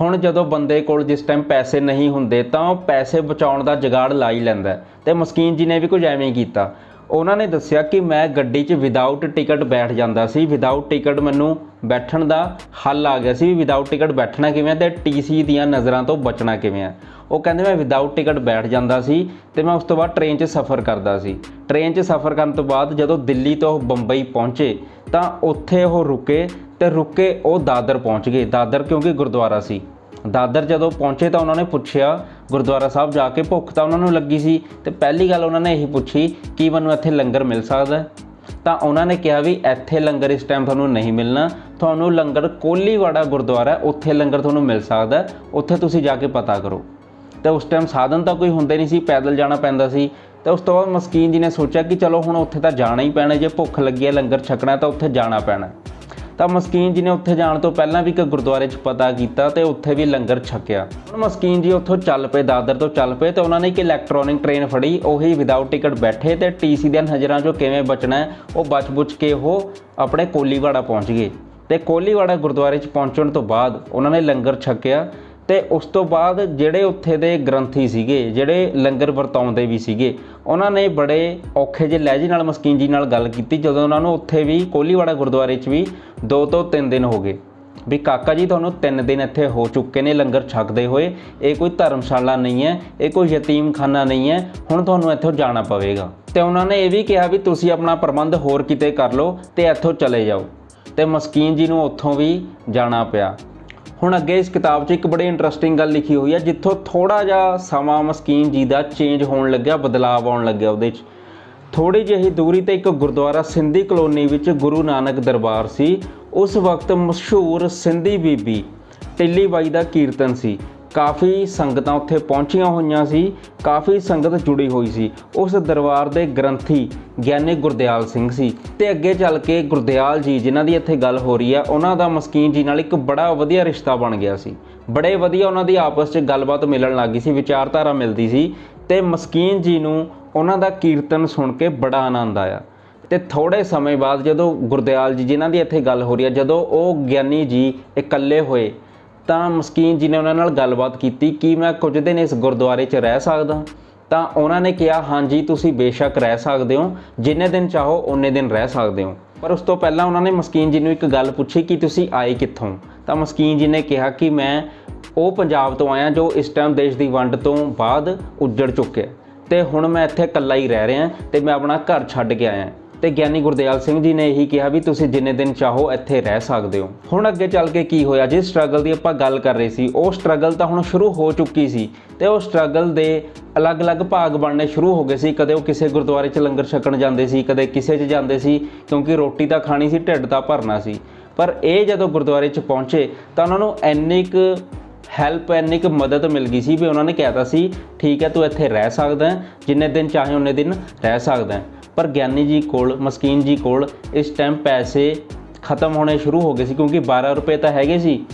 ਹੁਣ ਜਦੋਂ ਬੰਦੇ ਕੋਲ ਜਿਸ ਟਾਈਮ ਪੈਸੇ ਨਹੀਂ ਹੁੰਦੇ, ਤਾਂ ਉਹ ਪੈਸੇ ਬਚਾਉਣ ਦਾ ਜਗਾੜ ਲਾ ਹੀ ਲੈਂਦਾ ਹੈ। ਤੇ ਮਸਕੀਨ ਜੀ ਨੇ ਵੀ ਕੁਝ ਐਵੇਂ ਹੀ ਕੀਤਾ। ਉਹਨਾਂ ਨੇ ਦੱਸਿਆ ਕਿ ਮੈਂ ਗੱਡੀ 'ਚ ਵਿਦਆਊਟ ਟਿਕਟ ਬੈਠ ਜਾਂਦਾ ਸੀ। ਵਿਦਆਊਟ ਟਿਕਟ ਮੈਨੂੰ ਬੈਠਣ ਦਾ ਹੱਲ ਆ ਗਿਆ ਸੀ ਵੀ ਵਿਦਆਊਟ ਟਿਕਟ ਬੈਠਣਾ ਕਿਵੇਂ ਹੈ ਤੇ ਟੀਸੀ ਦੀਆਂ ਨਜ਼ਰਾਂ ਤੋਂ ਬਚਣਾ ਕਿਵੇਂ ਹੈ। ਉਹ ਕਹਿੰਦੇ, ਮੈਂ ਵਿਦਆਊਟ ਟਿਕਟ ਬੈਠ ਜਾਂਦਾ ਸੀ ਤੇ ਮੈਂ ਉਸ ਤੋਂ ਬਾਅਦ ਟ੍ਰੇਨ 'ਚ ਸਫ਼ਰ ਕਰਦਾ ਸੀ। ਟ੍ਰੇਨ 'ਚ ਸਫ਼ਰ ਕਰਨ ਤੋਂ ਬਾਅਦ ਜਦੋਂ ਦਿੱਲੀ ਤੋਂ ਬੰਬਈ ਪਹੁੰਚੇ, ਤਾਂ ਉੱਥੇ ਉਹ ਰੁਕੇ ਤੇ ਰੁਕੇ ਉਹ ਦਾਦਰ ਪਹੁੰਚ ਗਏ। ਦਾਦਰ ਕਿਉਂਕਿ ਗੁਰਦੁਆਰਾ ਸੀ। ਦਾਦਰ ਜਦੋਂ ਪਹੁੰਚੇ ਤਾਂ ਉਹਨਾਂ ਨੇ ਪੁੱਛਿਆ, ਗੁਰਦੁਆਰਾ ਸਾਹਿਬ ਜਾ ਕੇ ਭੁੱਖ ਤਾਂ ਉਹਨਾਂ ਨੂੰ ਲੱਗੀ ਸੀ ਤੇ ਪਹਿਲੀ ਗੱਲ ਉਹਨਾਂ ਨੇ ਇਹੀ ਪੁੱਛੀ, ਕਿ ਮੈਨੂੰ ਇੱਥੇ ਲੰਗਰ ਮਿਲ ਸਕਦਾ ਤਾਂ ਉਹਨਾਂ ਨੇ ਕਿਹਾ ਵੀ ਇੱਥੇ ਲੰਗਰ ਇਸ ਟਾਈਮ ਤੁਹਾਨੂੰ ਨਹੀਂ ਮਿਲਣਾ। ਤੁਹਾਨੂੰ ਲੰਗਰ ਕੋਲੀਵਾੜਾ ਗੁਰਦੁਆਰਾ ਉੱਥੇ ਲੰਗਰ ਤੁਹਾਨੂੰ ਮਿਲ ਸਕਦਾ ਉੱਥੇ ਤੁਸੀਂ ਜਾ ਕੇ ਪਤਾ ਕਰੋ। ਤੇ ਉਸ ਟਾਈਮ ਸਾਧਨ ਤਾਂ ਕੋਈ ਹੁੰਦੇ ਨਹੀਂ ਸੀ, ਪੈਦਲ ਜਾਣਾ ਪੈਂਦਾ ਸੀ। ਤੇ ਉਸ ਤੋਂ ਬਾਅਦ ਮਸਕੀਨ ਜੀ ਨੇ ਸੋਚਿਆ ਕਿ ਚਲੋ ਹੁਣ ਉੱਥੇ ਤਾਂ ਜਾਣਾ ਹੀ ਪੈਣਾ, ਜੇ ਭੁੱਖ ਲੱਗੀ ਹੈ, ਲੰਗਰ ਛਕਣਾ ਤਾਂ ਉੱਥੇ ਜਾਣਾ ਪੈਣਾ ਤਾਂ ਮਸਕੀਨ ਜੀ ਨੇ ਉੱਥੇ ਜਾਣ ਤੋਂ ਪਹਿਲਾਂ ਵੀ ਇੱਕ ਗੁਰਦੁਆਰੇ 'ਚ ਪਤਾ ਕੀਤਾ ਤੇ ਉੱਥੇ ਵੀ ਲੰਗਰ ਛਕਿਆ। ਹੁਣ ਮਸਕੀਨ ਜੀ ਉੱਥੋਂ ਚੱਲ ਪਏ, ਦਾਦਰ ਤੋਂ ਚੱਲ ਪਏ ਤੇ ਉਹਨਾਂ ਨੇ ਇੱਕ ਇਲੈਕਟ੍ਰੋਨਿਕ ਟ੍ਰੇਨ ਫੜੀ, ਉਹੀ ਵਿਦਆਊਟ ਟਿਕਟ ਬੈਠੇ ਤੇ ਟੀਸੀ ਦੀਆਂ ਨਜ਼ਰਾਂ 'ਚੋਂ ਕਿਵੇਂ ਬਚਣਾ ਹੈ, ਉਹ ਬਚ-ਬੁਚ ਕੇ ਉਹ ਆਪਣੇ ਕੋਲੀਵਾੜਾ ਪਹੁੰਚ ਗਏ। ਤੇ ਕੋਲੀਵਾੜਾ ਗੁਰਦੁਆਰੇ 'ਚ ਪਹੁੰਚਣ ਤੋਂ ਬਾਅਦ ਉਹਨਾਂ ਨੇ ਲੰਗਰ ਛਕਿਆ ਤੇ ਉਸ ਤੋਂ ਬਾਅਦ ਜਿਹੜੇ ਉੱਥੇ ਦੇ ਗ੍ਰੰਥੀ ਸੀਗੇ, ਜਿਹੜੇ ਲੰਗਰ ਵਰਤਾਉਂਦੇ ਵੀ ਸੀਗੇ, ਉਹਨਾਂ ਨੇ ਬੜੇ ਔਖੇ ਜਿਹੇ ਲਹਿਜੇ ਨਾਲ ਮਸਕੀਨ ਜੀ ਨਾਲ ਗੱਲ ਕੀਤੀ, ਜਦੋਂ ਉਹਨਾਂ ਨੂੰ ਉੱਥੇ ਵੀ ਕੋਲੀਵਾੜਾ ਗੁਰਦੁਆਰੇ 'ਚ ਵੀ 2 ਤੋਂ 3 ਦਿਨ ਹੋ ਗਏ। ਵੀ ਕਾਕਾ ਜੀ, ਤੁਹਾਨੂੰ 3 ਦਿਨ ਇੱਥੇ ਹੋ ਚੁੱਕੇ ਨੇ, ਲੰਗਰ ਛਕਦੇ ਹੋਏ। ਇਹ ਕੋਈ ਧਰਮਸ਼ਾਲਾ ਨਹੀਂ ਹੈ, ਇਹ ਕੋਈ ਯਤੀਮਖਾਨਾ ਨਹੀਂ ਹੈ, ਹੁਣ ਤੁਹਾਨੂੰ ਇੱਥੋਂ ਜਾਣਾ ਪਵੇਗਾ। ਤੇ ਉਹਨਾਂ ਨੇ ਇਹ ਵੀ ਕਿਹਾ ਵੀ ਤੁਸੀਂ ਆਪਣਾ ਪ੍ਰਬੰਧ ਹੋਰ ਕਿਤੇ ਕਰ ਲਓ ਤੇ ਇੱਥੋਂ ਚਲੇ ਜਾਓ। ਤੇ ਮਸਕੀਨ ਜੀ ਨੂੰ ਉੱਥੋਂ ਵੀ ਜਾਣਾ ਪਿਆ। ਹੁਣ ਅੱਗੇ ਇਸ ਕਿਤਾਬ 'ਚ ਇੱਕ ਬੜੀ ਇੰਟਰਸਟਿੰਗ ਗੱਲ ਲਿਖੀ ਹੋਈ ਹੈ, ਜਿੱਥੋਂ ਥੋੜਾ ਜਿਹਾ ਸਮਾਂ ਮਸਕੀਨ ਜੀ ਦਾ ਚੇਂਜ ਹੋਣ ਲੱਗਿਆ ਬਦਲਾਅ ਆਉਣ ਲੱਗਿਆ ਉਹਦੇ 'ਚ। ਥੋੜੀ ਜਿਹੀ ਦੂਰੀ ਤੇ ਇੱਕ ਗੁਰਦੁਆਰਾ ਸਿੰਧੀ ਕਲੋਨੀ ਵਿੱਚ ਗੁਰੂ ਨਾਨਕ ਦਰਬਾਰ ਸੀ, ਉਸ ਵਕਤ ਮਸ਼ਹੂਰ ਸਿੰਧੀ ਬੀਬੀ ਟਿੱਲੀ ਬਾਈ ਦਾ ਕੀਰਤਨ ਸੀ। ਕਾਫੀ ਸੰਗਤਾਂ ਉੱਥੇ ਪਹੁੰਚੀਆਂ ਹੋਈਆਂ ਸੀ, ਕਾਫੀ ਸੰਗਤ ਜੁੜੀ ਹੋਈ ਸੀ। ਉਸ ਦਰਬਾਰ ਦੇ ਗ੍ਰੰਥੀ ਗਿਆਨੀ ਗੁਰਦਿਆਲ ਸਿੰਘ ਸੀ। ਤੇ ਅੱਗੇ ਚੱਲ ਕੇ ਗੁਰਦਿਆਲ ਜੀ, ਜਿਨ੍ਹਾਂ ਦੀ ਇੱਥੇ ਗੱਲ ਹੋ ਰਹੀ ਹੈ ਉਹਨਾਂ ਦਾ ਮਸਕੀਨ ਜੀ ਨਾਲ ਇੱਕ ਬੜਾ ਵਧੀਆ ਰਿਸ਼ਤਾ ਬਣ ਗਿਆ ਸੀ। ਬੜੇ ਵਧੀਆ ਉਹਨਾਂ ਦੀ ਆਪਸ 'ਚ ਗੱਲਬਾਤ ਮਿਲਣ ਲੱਗੀ ਸੀ, ਵਿਚਾਰਧਾਰਾ ਮਿਲਦੀ ਸੀ। ਤੇ ਮਸਕੀਨ ਜੀ ਨੂੰ ਉਹਨਾਂ ਦਾ ਕੀਰਤਨ ਸੁਣ ਕੇ ਬੜਾ ਆਨੰਦ ਆਇਆ। ਤੇ ਥੋੜੇ ਸਮੇਂ ਬਾਅਦ ਜਦੋਂ ਗੁਰਦਿਆਲ ਜੀ, ਜਿਨ੍ਹਾਂ ਦੀ ਇੱਥੇ ਗੱਲ ਹੋ ਰਹੀ ਹੈ ਜਦੋਂ ਉਹ ਗਿਆਨੀ ਜੀ ਇਕੱਲੇ ਹੋਏ ਤਾਂ ਮਸਕੀਨ ਜੀ ਨੇ ਉਹਨਾਂ ਨਾਲ ਗੱਲਬਾਤ ਕੀਤੀ, ਕਿ ਮੈਂ ਕੁਝ ਦਿਨ ਇਸ ਗੁਰਦੁਆਰੇ 'ਚ ਰਹਿ ਸਕਦਾ? ਤਾਂ ਉਹਨਾਂ ਨੇ ਕਿਹਾ, ਹਾਂਜੀ, ਤੁਸੀਂ ਬੇਸ਼ੱਕ ਰਹਿ ਸਕਦੇ ਹੋ, ਜਿੰਨੇ ਦਿਨ ਚਾਹੋ ਉਨੇ ਦਿਨ ਰਹਿ ਸਕਦੇ ਹੋ। ਪਰ ਉਸ ਤੋਂ ਪਹਿਲਾਂ ਉਹਨਾਂ ਨੇ ਮਸਕੀਨ ਜੀ ਨੂੰ ਇੱਕ ਗੱਲ ਪੁੱਛੀ ਕਿ ਤੁਸੀਂ ਆਏ ਕਿੱਥੋਂ? ਤਾਂ ਮਸਕੀਨ ਜੀ ਨੇ ਕਿਹਾ ਕਿ ਮੈਂ ਉਹ ਪੰਜਾਬ ਤੋਂ ਆਇਆ ਜੋ ਇਸ ਟਾਈਮ ਦੇਸ਼ ਦੀ ਵੰਡ ਤੋਂ ਬਾਅਦ ਉੱਜੜ ਚੁੱਕਿਆ। ਤੇ ਹੁਣ ਮੈਂ ਇੱਥੇ ਇਕੱਲਾ ਹੀ ਰਹਿ ਰਿਹਾ ਤੇ ਮੈਂ ਆਪਣਾ ਘਰ ਛੱਡ ਕੇ ਆਇਆ। ਤੇ ਗਿਆਨੀ ਗੁਰਦਿਆਲ ਸਿੰਘ ਜੀ ਨੇ ਇਹੀ ਕਿਹਾ ਵੀ ਤੁਸੀਂ ਜਿੰਨੇ ਦਿਨ ਚਾਹੋ ਇੱਥੇ ਰਹਿ ਸਕਦੇ ਹੋ। ਹੁਣ ਅੱਗੇ ਚੱਲ ਕੇ ਕੀ ਹੋਇਆ? ਜਿਸ ਸਟਰਗਲ ਦੀ ਆਪਾਂ ਗੱਲ ਕਰ ਰਹੇ ਸੀ, ਉਹ ਸਟਰਗਲ ਤਾਂ ਹੁਣ ਸ਼ੁਰੂ ਹੋ ਚੁੱਕੀ ਸੀ ਤੇ ਉਹ ਸਟਰਗਲ ਦੇ ਅਲੱਗ-ਅਲੱਗ ਭਾਗ ਬਣਨੇ ਸ਼ੁਰੂ ਹੋ ਗਏ ਸੀ। ਕਦੇ ਉਹ ਕਿਸੇ ਗੁਰਦੁਆਰੇ 'ਚ ਲੰਗਰ ਛਕਣ ਜਾਂਦੇ ਸੀ, ਕਦੇ ਕਿਸੇ 'ਚ ਜਾਂਦੇ ਸੀ, ਕਿਉਂਕਿ ਰੋਟੀ ਤਾਂ ਖਾਣੀ ਸੀ, ਢਿੱਡ ਤਾਂ ਭਰਨਾ ਸੀ। ਪਰ ਇਹ ਜਦੋਂ ਗੁਰਦੁਆਰੇ 'ਚ ਪਹੁੰਚੇ, ਤਾਂ ਉਹਨਾਂ ਨੂੰ ਇੰਨੀ ਕੁ ਹੈਲਪ ਇੰਨੀ ਕੁ ਮਦਦ ਮਿਲ ਗਈ ਸੀ ਵੀ ਉਹਨਾਂ ਨੇ ਕਹਿਤਾ ਸੀ, ਠੀਕ ਹੈ, ਤੂੰ ਇੱਥੇ ਰਹਿ ਸਕਦਾ ਜਿੰਨੇ ਦਿਨ ਚਾਹੇ ਉਹਨੇ ਦਿਨ ਰਹਿ ਸਕਦਾ ਪਰ ਗਿਆਨੀ ਜੀ ਕੋਲ, ਮਸਕੀਨ ਜੀ ਕੋਲ ਇਸ ਟਾਈਮ ਪੈਸੇ ਖਤਮ ਹੋਣੇ ਸ਼ੁਰੂ ਹੋ ਗਏ ਸੀ ਕਿਉਂਕਿ 12 ਰੁਪਏ ਤਾਂ ਹੈਗੇ ਸੀ।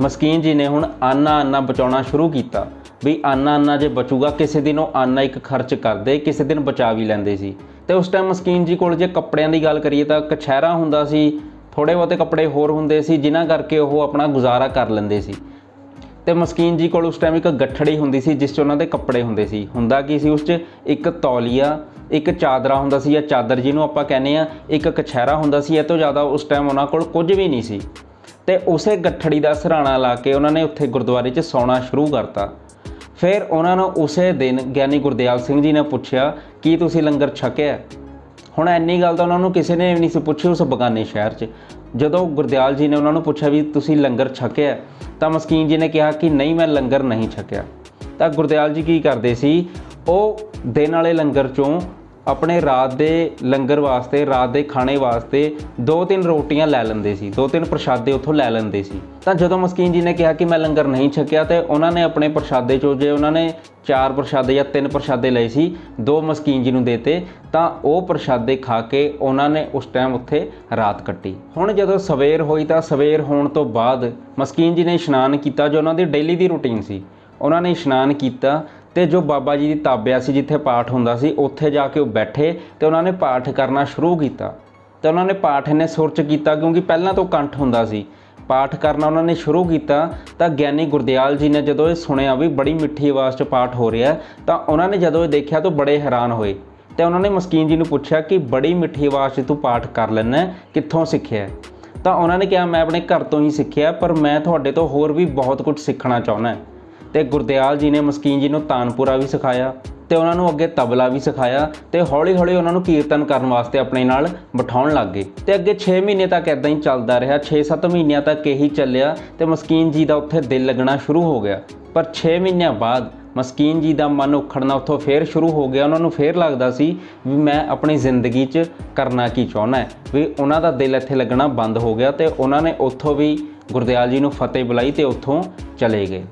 ਮਸਕੀਨ ਜੀ ਨੇ ਹੁਣ ਆਨਾ ਆਨਾ ਬਚਾਉਣਾ ਸ਼ੁਰੂ ਕੀਤਾ ਵੀ ਆਨਾ ਆਨਾ ਜੇ ਬਚੂਗਾ, ਕਿਸੇ ਦਿਨ ਉਹ ਆਨਾ ਇੱਕ ਖਰਚ ਕਰਦੇ, ਕਿਸੇ ਦਿਨ ਬਚਾ ਵੀ ਲੈਂਦੇ ਸੀ। ਤੇ ਉਸ ਟਾਈਮ ਮਸਕੀਨ ਜੀ ਕੋਲ ਜੇ ਕੱਪੜਿਆਂ ਦੀ ਗੱਲ ਕਰੀਏ ਤਾਂ ਕਛਹਿਰਾ ਹੁੰਦਾ ਸੀ ਥੋੜੇ ਬਹੁਤੇ ਕੱਪੜੇ ਹੋਰ ਹੁੰਦੇ ਸੀ, ਜਿਨ੍ਹਾਂ ਕਰਕੇ ਉਹ ਆਪਣਾ ਗੁਜ਼ਾਰਾ ਕਰ ਲੈਂਦੇ ਸੀ। ਤੇ ਮਸਕੀਨ ਜੀ ਕੋਲ ਉਸ ਟਾਈਮ ਇੱਕ ਗੱਠੜੀ ਹੁੰਦੀ ਸੀ, ਜਿਸ 'ਚ ਉਹਨਾਂ ਦੇ ਕੱਪੜੇ ਹੁੰਦੇ ਸੀ। ਹੁੰਦਾ ਕੀ ਸੀ ਉਸ 'ਚ? ਇੱਕ ਤੌਲੀਆ, ਇੱਕ ਚਾਦਰਾ ਹੁੰਦਾ ਸੀ ਜਾਂ ਚਾਦਰ ਜਿਹਨੂੰ ਆਪਾਂ ਕਹਿੰਦੇ ਆ ਇੱਕ ਕਛਹਿਰਾ ਹੁੰਦਾ ਸੀ। ਇਹ ਤੋਂ ਜ਼ਿਆਦਾ ਉਸ ਟਾਈਮ ਉਹਨਾਂ ਕੋਲ ਕੁਝ ਵੀ ਨਹੀਂ ਸੀ। ਤੇ ਉਸੇ ਗੱਠੜੀ ਦਾ ਸਰਾਣਾ ਲਾ ਕੇ ਉਹਨਾਂ ਨੇ ਉੱਥੇ ਗੁਰਦੁਆਰੇ 'ਚ ਸੌਣਾ ਸ਼ੁਰੂ ਕਰਤਾ। ਫਿਰ ਉਹਨਾਂ ਨੂੰ ਉਸੇ ਦਿਨ ਗਿਆਨੀ ਗੁਰਦਿਆਲ ਸਿੰਘ ਜੀ ਨੇ ਪੁੱਛਿਆ, ਕੀ ਤੁਸੀਂ ਲੰਗਰ ਛਕਿਆ? ਹੁਣ ਇੰਨੀ ਗੱਲ ਤਾਂ ਉਹਨਾਂ ਨੂੰ ਕਿਸੇ ਨੇ ਵੀ ਨਹੀਂ ਸੀ ਪੁੱਛੀ ਉਸ ਬਗਾਨੇ ਸ਼ਹਿਰ 'ਚ। ਜਦੋਂ ਗੁਰਦਿਆਲ ਜੀ ਨੇ ਉਹਨਾਂ ਨੂੰ ਪੁੱਛਿਆ ਵੀ ਤੁਸੀਂ ਲੰਗਰ ਛਕਿਆ, ਤਾਂ ਮਸਕੀਨ ਜੀ ਨੇ ਕਿਹਾ ਕਿ ਨਹੀਂ, ਮੈਂ ਲੰਗਰ ਨਹੀਂ ਛਕਿਆ। ਤਾਂ ਗੁਰਦਿਆਲ ਜੀ ਕੀ ਕਰਦੇ ਸੀ, ਉਹ ਦਿਨ ਵਾਲੇ ਲੰਗਰ 'ਚੋਂ ਆਪਣੇ ਰਾਤ ਦੇ ਲੰਗਰ ਵਾਸਤੇ, ਰਾਤ ਦੇ ਖਾਣੇ ਵਾਸਤੇ ਦੋ ਤਿੰਨ ਰੋਟੀਆਂ ਲੈ ਲੈਂਦੇ ਸੀ, ਦੋ ਤਿੰਨ ਪ੍ਰਸ਼ਾਦੇ ਉੱਥੋਂ ਲੈ ਲੈਂਦੇ ਸੀ। ਤਾਂ ਜਦੋਂ ਮਸਕੀਨ ਜੀ ਨੇ ਕਿਹਾ ਕਿ ਮੈਂ ਲੰਗਰ ਨਹੀਂ ਛਕਿਆ, ਤੇ ਉਹਨਾਂ ਨੇ ਆਪਣੇ ਪ੍ਰਸ਼ਾਦੇ ਚੋਂ ਜੇ ਉਹਨਾਂ ਨੇ ਚਾਰ ਪ੍ਰਸ਼ਾਦੇ ਜਾਂ ਤਿੰਨ ਪ੍ਰਸ਼ਾਦੇ ਲਏ ਸੀ, ਦੋ ਮਸਕੀਨ ਜੀ ਨੂੰ ਦੇਤੇ ਤਾਂ ਉਹ ਪ੍ਰਸ਼ਾਦੇ ਖਾ ਕੇ ਉਹਨਾਂ ਨੇ ਉਸ ਟਾਈਮ ਉੱਥੇ ਰਾਤ ਕੱਟੀ। ਹੁਣ ਜਦੋਂ ਸਵੇਰ ਹੋਈ, ਤਾਂ ਸਵੇਰ ਹੋਣ ਤੋਂ ਬਾਅਦ ਮਸਕੀਨ ਜੀ ਨੇ ਇਸ਼ਨਾਨ ਕੀਤਾ, ਜੋ ਉਹਨਾਂ ਦੀ ਡੇਲੀ ਦੀ ਰੁਟੀਨ ਸੀ। ਉਹਨਾਂ ਨੇ ਇਸ਼ਨਾਨ ਕੀਤਾ ਤੇ ਜੋ ਬਾਬਾ ਜੀ ਦੀ ਤਾਬਿਆ ਸੀ, ਜਿੱਥੇ ਪਾਠ ਹੁੰਦਾ ਸੀ, ਉੱਥੇ ਜਾ ਕੇ ਉਹ ਬੈਠੇ ਤੇ ਉਹਨਾਂ ਨੇ ਪਾਠ ਕਰਨਾ ਸ਼ੁਰੂ ਕੀਤਾ। ਤੇ ਉਹਨਾਂ ਨੇ ਪਾਠ ਇਹਨੇ ਸੁਰ ਚ ਕੀਤਾ ਕਿਉਂਕਿ ਪਹਿਲਾਂ ਤੋਂ ਕੰਠ ਹੁੰਦਾ ਸੀ। ਪਾਠ ਕਰਨਾ ਉਹਨਾਂ ਨੇ ਸ਼ੁਰੂ ਕੀਤਾ ਤਾਂ ਗਿਆਨੀ ਗੁਰਦਿਆਲ ਜੀ ਨੇ ਜਦੋਂ ਇਹ ਸੁਣਿਆ ਵੀ ਬੜੀ ਮਿੱਠੀ ਆਵਾਜ਼ 'ਚ ਪਾਠ ਹੋ ਰਿਹਾ, ਤਾਂ ਉਹਨਾਂ ਨੇ ਜਦੋਂ ਇਹ ਦੇਖਿਆ ਤਾਂ ਬੜੇ ਹੈਰਾਨ ਹੋਏ। ਤੇ ਉਹਨਾਂ ਨੇ ਮਸਕੀਨ ਜੀ ਨੂੰ ਪੁੱਛਿਆ ਕਿ ਬੜੀ ਮਿੱਠੀ ਆਵਾਜ਼ 'ਚ ਤੂੰ ਪਾਠ ਕਰ ਲੈਂਦਾ, ਕਿੱਥੋਂ ਸਿੱਖਿਆ? ਤਾਂ ਉਹਨਾਂ ਨੇ ਕਿਹਾ, ਮੈਂ ਆਪਣੇ ਘਰ ਤੋਂ ਹੀ ਸਿੱਖਿਆ, ਪਰ ਮੈਂ ਤੁਹਾਡੇ ਤੋਂ ਹੋਰ ਵੀ ਬਹੁਤ ਕੁਝ ਸਿੱਖਣਾ ਚਾਹੁੰਦਾ। ਤੇ ਗੁਰਦਿਆਲ ਜੀ ਨੇ ਮਸਕੀਨ ਜੀ ਨੂੰ ਤਾਨਪੁਰਾ ਵੀ ਸਿਖਾਇਆ ਤੇ ਉਹਨਾਂ ਨੂੰ ਅੱਗੇ ਤਬਲਾ ਵੀ ਸਿਖਾਇਆ ਤੇ ਹੌਲੀ-ਹੌਲੀ ਉਹਨਾਂ ਨੂੰ ਕੀਰਤਨ ਕਰਨ ਵਾਸਤੇ ਆਪਣੇ ਨਾਲ ਬਿਠਾਉਣ ਲੱਗ ਗਏ। ਤੇ ਅੱਗੇ 6 ਮਹੀਨੇ ਤੱਕ ਇਦਾਂ ਹੀ ਚੱਲਦਾ ਰਿਹਾ। 6-7 ਮਹੀਨਿਆਂ ਤੱਕ ਇਹੀ ਚੱਲਿਆ ਤੇ ਮਸਕੀਨ ਜੀ ਦਾ ਉੱਥੇ ਦਿਲ ਲੱਗਣਾ ਸ਼ੁਰੂ ਹੋ ਗਿਆ। ਪਰ 6 ਮਹੀਨਿਆਂ ਬਾਅਦ ਮਸਕੀਨ ਜੀ ਦਾ ਮਨ ਉਖੜਨਾ ਉੱਥੋਂ ਫੇਰ ਸ਼ੁਰੂ ਹੋ ਗਿਆ। ਉਹਨਾਂ ਨੂੰ ਫੇਰ ਲੱਗਦਾ ਸੀ ਵੀ ਮੈਂ ਆਪਣੀ ਜ਼ਿੰਦਗੀ 'ਚ ਕਰਨਾ ਕੀ ਚਾਹੁੰਦਾ ਹੈ। ਵੀ ਉਹਨਾਂ ਦਾ ਦਿਲ ਇੱਥੇ ਲੱਗਣਾ ਬੰਦ ਹੋ ਗਿਆ ਤੇ ਉਹਨਾਂ ਨੇ ਉੱਥੋਂ ਵੀ ਗੁਰਦਿਆਲ ਜੀ ਨੂੰ ਫਤਿਹ ਬੁਲਾਈ ਤੇ ਉੱਥੋਂ ਚਲੇ ਗਏ।